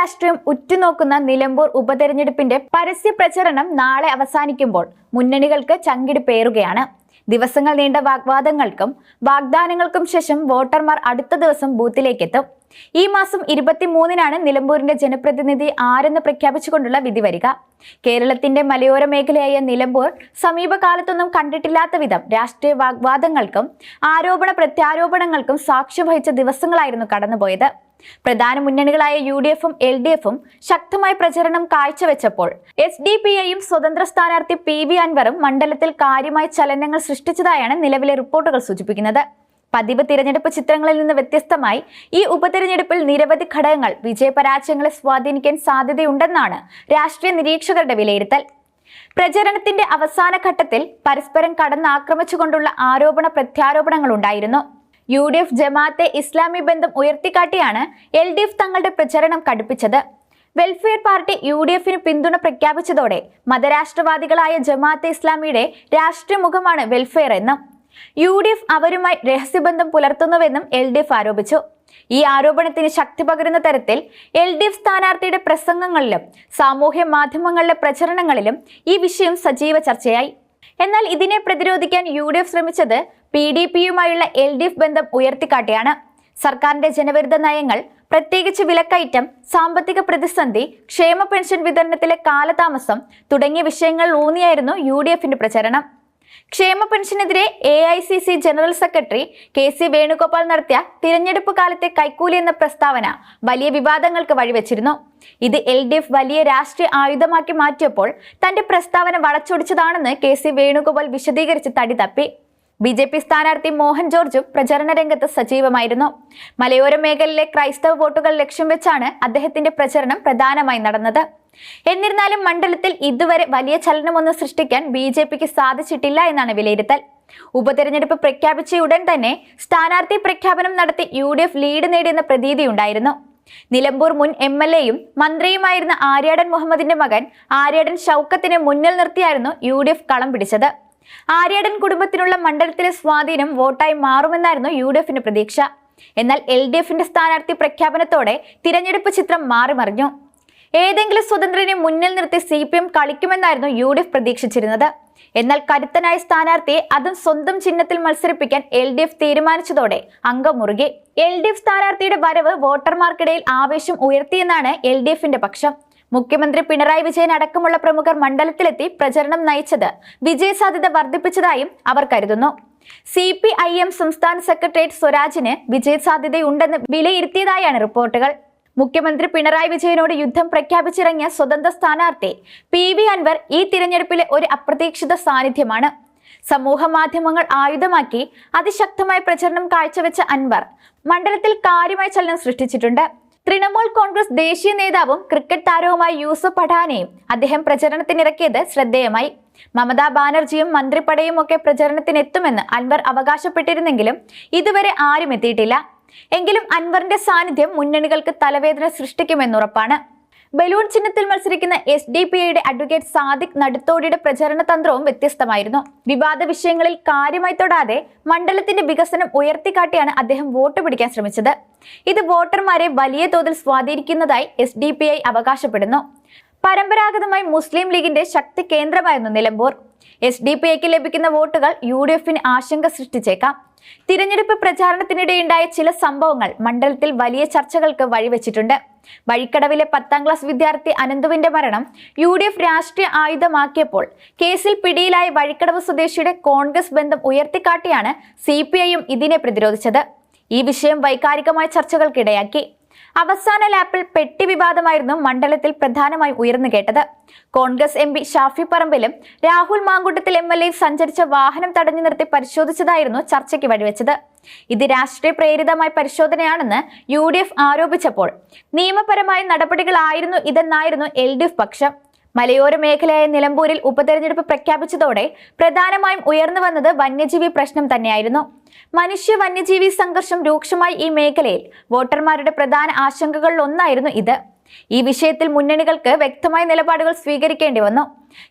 രാഷ്ട്രീയം ഉറ്റുനോക്കുന്ന നിലമ്പൂർ ഉപതെരഞ്ഞെടുപ്പിന്റെ പരസ്യ പ്രചരണം നാളെ അവസാനിക്കുമ്പോൾ മുന്നണികൾക്ക് ചങ്കിടിപ്പേറുകയാണ്. ദിവസങ്ങൾ നീണ്ട വാഗ്വാദങ്ങൾക്കും വാഗ്ദാനങ്ങൾക്കും ശേഷം വോട്ടർമാർ അടുത്ത ദിവസം ബൂത്തിലേക്കെത്തും. ഈ മാസം ഇരുപത്തിമൂന്നിനാണ് നിലമ്പൂരിന്റെ ജനപ്രതിനിധി ആരെന്ന് പ്രഖ്യാപിച്ചുകൊണ്ടുള്ള വിധി വരിക കേരളത്തിന്റെ മലയോര മേഖലയായ നിലമ്പൂർ സമീപകാലത്തൊന്നും കണ്ടിട്ടില്ലാത്ത വിധം രാഷ്ട്രീയ വാഗ്വാദങ്ങൾക്കും ആരോപണ പ്രത്യാരോപണങ്ങൾക്കും സാക്ഷ്യം വഹിച്ച ദിവസങ്ങളായിരുന്നു കടന്നുപോയത്. പ്രധാന മുന്നണികളായ യു ഡി എഫും എൽ ഡി എഫും ശക്തമായ പ്രചരണം കാഴ്ചവെച്ചപ്പോൾ എസ് ഡി പി ഐയും സ്വതന്ത്ര സ്ഥാനാർത്ഥി പി വി അൻവറും മണ്ഡലത്തിൽ കാര്യമായ ചലനങ്ങൾ സൃഷ്ടിച്ചതായാണ് നിലവിലെ റിപ്പോർട്ടുകൾ സൂചിപ്പിക്കുന്നത്. പതിവ് തിരഞ്ഞെടുപ്പ് ചിത്രങ്ങളിൽ നിന്ന് വ്യത്യസ്തമായി ഈ ഉപതിരഞ്ഞെടുപ്പിൽ നിരവധി ഘടകങ്ങൾ വിജയപരാജയങ്ങളെ സ്വാധീനിക്കാൻ സാധ്യതയുണ്ടെന്നാണ് രാഷ്ട്രീയ നിരീക്ഷകരുടെ വിലയിരുത്തൽ. പ്രചരണത്തിന്റെ അവസാന ഘട്ടത്തിൽ പരസ്പരം കടന്നാക്രമിച്ചുകൊണ്ടുള്ള ആരോപണ പ്രത്യാരോപണങ്ങൾ ഉണ്ടായിരുന്നു. U D F Jamaat Islami ബന്ധം ഉയർത്തിക്കാട്ടിയാണ് എൽ ഡി എഫ് തങ്ങളുടെ പ്രചരണം കടുപ്പിച്ചത്. വെൽഫെയർ പാർട്ടി യു ഡി എഫിന് പിന്തുണ പ്രഖ്യാപിച്ചതോടെ മതരാഷ്ട്രവാദികളായ ജമാഅത്തെ ഇസ്ലാമിയുടെ രാഷ്ട്രീയ മുഖമാണ് വെൽഫെയർ എന്നും യു ഡി എഫ് അവരുമായി രഹസ്യബന്ധം പുലർത്തുന്നുവെന്നും എൽ ഡി എഫ് ആരോപിച്ചു. ഈ ആരോപണത്തിന് ശക്തി പകരുന്ന തരത്തിൽ എൽ ഡി എഫ് സ്ഥാനാർത്ഥിയുടെ പ്രസംഗങ്ങളിലും സാമൂഹ്യ മാധ്യമങ്ങളിലെ പ്രചരണങ്ങളിലും ഈ വിഷയം സജീവ ചർച്ചയായി. എന്നാൽ ഇതിനെ പ്രതിരോധിക്കാൻ യു ഡി എഫ് ശ്രമിച്ചത് പി ഡി പിയുമായുള്ള എൽ ഡി എഫ് ബന്ധം ഉയർത്തിക്കാട്ടിയാണ്. സർക്കാരിന്റെ ജനവിരുദ്ധ നയങ്ങൾ പ്രത്യേകിച്ച് വിലക്കയറ്റം സാമ്പത്തിക പ്രതിസന്ധി ക്ഷേമ പെൻഷൻ വിതരണത്തിലെ കാലതാമസം തുടങ്ങിയ വിഷയങ്ങൾ ഊന്നിയായിരുന്നു യു ഡി എഫിന്റെ പ്രചരണം. ക്ഷേമ പെൻഷനെതിരെ A I C C general secretary K C Venugopal നടത്തിയ തിരഞ്ഞെടുപ്പ് കാലത്തെ കൈക്കൂലി എന്ന പ്രസ്താവന വലിയ വിവാദങ്ങൾക്ക് വഴിവെച്ചിരുന്നു. ഇത് എൽ ഡി എഫ് വലിയ രാഷ്ട്രീയ ആയുധമാക്കി മാറ്റിയപ്പോൾ തന്റെ പ്രസ്താവന വളച്ചൊടിച്ചതാണെന്ന് കെ സി വേണുഗോപാൽ വിശദീകരിച്ച് തടി തപ്പി. ബി ജെ പി സ്ഥാനാർത്ഥി മോഹൻ ജോർജും പ്രചരണ രംഗത്ത് സജീവമായിരുന്നു. മലയോര മേഖലയിലെ ക്രൈസ്തവ വോട്ടുകൾ ലക്ഷ്യം വെച്ചാണ് അദ്ദേഹത്തിന്റെ പ്രചരണം പ്രധാനമായി നടന്നത്. എന്നിരുന്നാലും മണ്ഡലത്തിൽ ഇതുവരെ വലിയ ചലനമൊന്നും സൃഷ്ടിക്കാൻ ബി ജെ പിക്ക് സാധിച്ചിട്ടില്ല എന്നാണ് വിലയിരുത്തൽ. ഉപതെരഞ്ഞെടുപ്പ് പ്രഖ്യാപിച്ച ഉടൻ തന്നെ സ്ഥാനാർത്ഥി പ്രഖ്യാപനം നടത്തി യു ഡി എഫ് ലീഡ് നേടിയെന്ന പ്രതീതിയുണ്ടായിരുന്നു നിലമ്പൂർ മുൻ എം എൽ എയും മന്ത്രിയുമായിരുന്ന ആര്യാടൻ മുഹമ്മദിന്റെ മകൻ ആര്യാടൻ ഷൗക്കത്തിനെ മുന്നിൽ നിർത്തിയായിരുന്നു യു ഡി എഫ് കളം പിടിച്ചത്. ആര്യാടൻ കുടുംബത്തിനുള്ള മണ്ഡലത്തിലെ സ്വാധീനം വോട്ടായി മാറുമെന്നായിരുന്നു യു ഡി എഫിന്റെ പ്രതീക്ഷ. എന്നാൽ എൽ ഡി എഫിന്റെ സ്ഥാനാർത്ഥി പ്രഖ്യാപനത്തോടെ തിരഞ്ഞെടുപ്പ് ചിത്രം മാറിമറിഞ്ഞു. ഏതെങ്കിലും സ്വതന്ത്രനെ മുന്നിൽ നിർത്തി സി പി എം കളിക്കുമെന്നായിരുന്നു യു ഡി എഫ് പ്രതീക്ഷിച്ചിരുന്നത്. എന്നാൽ കരുത്തനായ സ്ഥാനാർത്ഥിയെ അതും സ്വന്തം ചിഹ്നത്തിൽ മത്സരിപ്പിക്കാൻ എൽ ഡി എഫ് തീരുമാനിച്ചതോടെ അംഗം മുറുകി എൽ ഡി എഫ് സ്ഥാനാർത്ഥിയുടെ വരവ് വോട്ടർമാർക്കിടയിൽ ആവേശം ഉയർത്തിയെന്നാണ് എൽ ഡി എഫിന്റെ പക്ഷം. മുഖ്യമന്ത്രി പിണറായി വിജയൻ അടക്കമുള്ള പ്രമുഖർ മണ്ഡലത്തിലെത്തി പ്രചരണം നയിച്ചത് വിജയസാധ്യത വർദ്ധിപ്പിച്ചതായും അവർ കരുതുന്നു. സി പി ഐ എം സംസ്ഥാന സെക്രട്ടേറിയറ്റ് സ്വരാജിന് വിജയസാധ്യതയുണ്ടെന്ന് വിലയിരുത്തിയതായാണ് റിപ്പോർട്ടുകൾ. മുഖ്യമന്ത്രി പിണറായി വിജയനോട് യുദ്ധം പ്രഖ്യാപിച്ചിറങ്ങിയ സ്വതന്ത്ര സ്ഥാനാർത്ഥി പി വി അൻവർ ഈ തിരഞ്ഞെടുപ്പിലെ ഒരു അപ്രതീക്ഷിത സാന്നിധ്യമാണ്. സമൂഹ മാധ്യമങ്ങൾ ആയുധമാക്കി അതിശക്തമായ പ്രചരണം കാഴ്ചവെച്ച അൻവർ മണ്ഡലത്തിൽ കാര്യമായ ചലനം സൃഷ്ടിച്ചിട്ടുണ്ട്. തൃണമൂൽ കോൺഗ്രസ് ദേശീയ നേതാവും ക്രിക്കറ്റ് താരവുമായ യൂസഫ് പഠാനെയും അദ്ദേഹം പ്രചരണത്തിനിറക്കിയത് ശ്രദ്ധേയമായി. മമതാ ബാനർജിയും മന്ത്രിപ്പടയും ഒക്കെ പ്രചരണത്തിനെത്തുമെന്ന് അൻവർ അവകാശപ്പെട്ടിരുന്നെങ്കിലും ഇതുവരെ ആരും എത്തിയിട്ടില്ല. എങ്കിലും അൻവറിന്റെ സാന്നിധ്യം മുന്നണികൾക്ക് തലവേദന സൃഷ്ടിക്കുമെന്നുറപ്പാണ്. ബലൂൺ ചിഹ്നത്തിൽ മത്സരിക്കുന്ന എസ് ഡി പി ഐയുടെ അഡ്വക്കേറ്റ് സാദിഖ് നടുത്തോടിയുടെ പ്രചരണ തന്ത്രവും വ്യത്യസ്തമായിരുന്നു. വിവാദ വിഷയങ്ങളിൽ കാര്യമായി തൊടാതെ മണ്ഡലത്തിന്റെ വികസനം ഉയർത്തിക്കാട്ടിയാണ് അദ്ദേഹം വോട്ട് പിടിക്കാൻ ശ്രമിച്ചത്. ഇത് വോട്ടർമാരെ വലിയ തോതിൽ സ്വാധീനിക്കുന്നതായി എസ് ഡി പി ഐ അവകാശപ്പെടുന്നു. പരമ്പരാഗതമായി മുസ്ലിം ലീഗിന്റെ ശക്തി കേന്ദ്രമായിരുന്നു നിലമ്പൂർ എസ് ഡി പി ഐക്ക് ലഭിക്കുന്ന വോട്ടുകൾ യു ഡി എഫിന് ആശങ്ക സൃഷ്ടിച്ചേക്കാം. തിരഞ്ഞെടുപ്പ് പ്രചാരണത്തിനിടെയുണ്ടായ ചില സംഭവങ്ങൾ മണ്ഡലത്തിൽ വലിയ ചർച്ചകൾക്ക് വഴിവെച്ചിട്ടുണ്ട്. വഴിക്കടവിലെ പത്താം ക്ലാസ് വിദ്യാർത്ഥി അനന്തുവിന്റെ മരണം യു ഡി എഫ് രാഷ്ട്രീയ ആയുധമാക്കിയപ്പോൾ കേസിൽ പിടിയിലായ വഴിക്കടവ് സ്വദേശിയുടെ കോൺഗ്രസ് ബന്ധം ഉയർത്തിക്കാട്ടിയാണ് സി ഇതിനെ പ്രതിരോധിച്ചത്. ഈ വിഷയം വൈകാരികമായ ചർച്ചകൾക്കിടയാക്കി. അവസാന ലാപ്പിൽ പെട്ടി വിവാദമായിരുന്നു മണ്ഡലത്തിൽ പ്രധാനമായി ഉയർന്നു കേട്ടത്. കോൺഗ്രസ് എം പി ഷാഫി പറമ്പിലും Rahul Mankoottathil M L A സഞ്ചരിച്ച വാഹനം തടഞ്ഞു നിർത്തി പരിശോധിച്ചതായിരുന്നു ചർച്ചയ്ക്ക് വഴിവെച്ചത്. ഇത് രാഷ്ട്രീയ പ്രേരിതമായ പരിശോധനയാണെന്ന് യു ഡി എഫ് ആരോപിച്ചപ്പോൾ നിയമപരമായ നടപടികളായിരുന്നു ഇതെന്നായിരുന്നു എൽ ഡി എഫ് പക്ഷം. മലയോര മേഖലയായ നിലമ്പൂരിൽ ഉപതെരഞ്ഞെടുപ്പ് പ്രഖ്യാപിച്ചതോടെ പ്രധാനമായും ഉയർന്നു വന്നത് വന്യജീവി പ്രശ്നം തന്നെയായിരുന്നു. മനുഷ്യ വന്യജീവി സംഘർഷം രൂക്ഷമായി ഈ മേഖലയിൽ വോട്ടർമാരുടെ പ്രധാന ആശങ്കകളിൽ ഒന്നായിരുന്നു ഇത്. ഈ വിഷയത്തിൽ മുന്നണികൾക്ക് വ്യക്തമായ നിലപാടുകൾ സ്വീകരിക്കേണ്ടി വന്നു.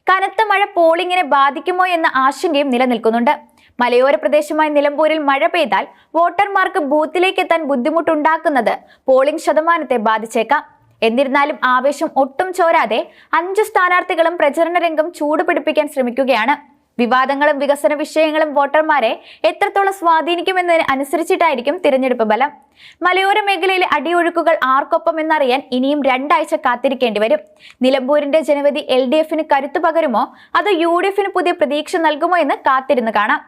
കനത്ത മഴ പോളിംഗിനെ ബാധിക്കുമോ എന്ന ആശങ്കയും നിലനിൽക്കുന്നുണ്ട്. മലയോര പ്രദേശമായ നിലമ്പൂരിൽ മഴ പെയ്താൽ വോട്ടർമാർക്ക് ബൂത്തിലേക്ക് എത്താൻ ബുദ്ധിമുട്ടുണ്ടാക്കുന്നത് പോളിംഗ് ശതമാനത്തെ ബാധിച്ചേക്കാം. എന്നിരുന്നാലും ആവേശം ഒട്ടും ചോരാതെ അഞ്ചു സ്ഥാനാർത്ഥികളും പ്രചരണ രംഗം ചൂടുപിടിപ്പിക്കാൻ ശ്രമിക്കുകയാണ്. വിവാദങ്ങളും വികസന വിഷയങ്ങളും വോട്ടർമാരെ എത്രത്തോളം സ്വാധീനിക്കുമെന്നതിന് അനുസരിച്ചിട്ടായിരിക്കും തിരഞ്ഞെടുപ്പ് ഫലം മലയോര മേഖലയിലെ അടിയൊഴുക്കുകൾ ആർക്കൊപ്പം എന്നറിയാൻ ഇനിയും രണ്ടാഴ്ച കാത്തിരിക്കേണ്ടി വരും. നിലമ്പൂരിന്റെ ജനവധി എൽ ഡി എഫിന് കരുത്തു പകരുമോ? അതോ യു ഡി എഫിന് പുതിയ പ്രതീക്ഷ നൽകുമോ എന്ന് കാത്തിരുന്ന് കാണാം.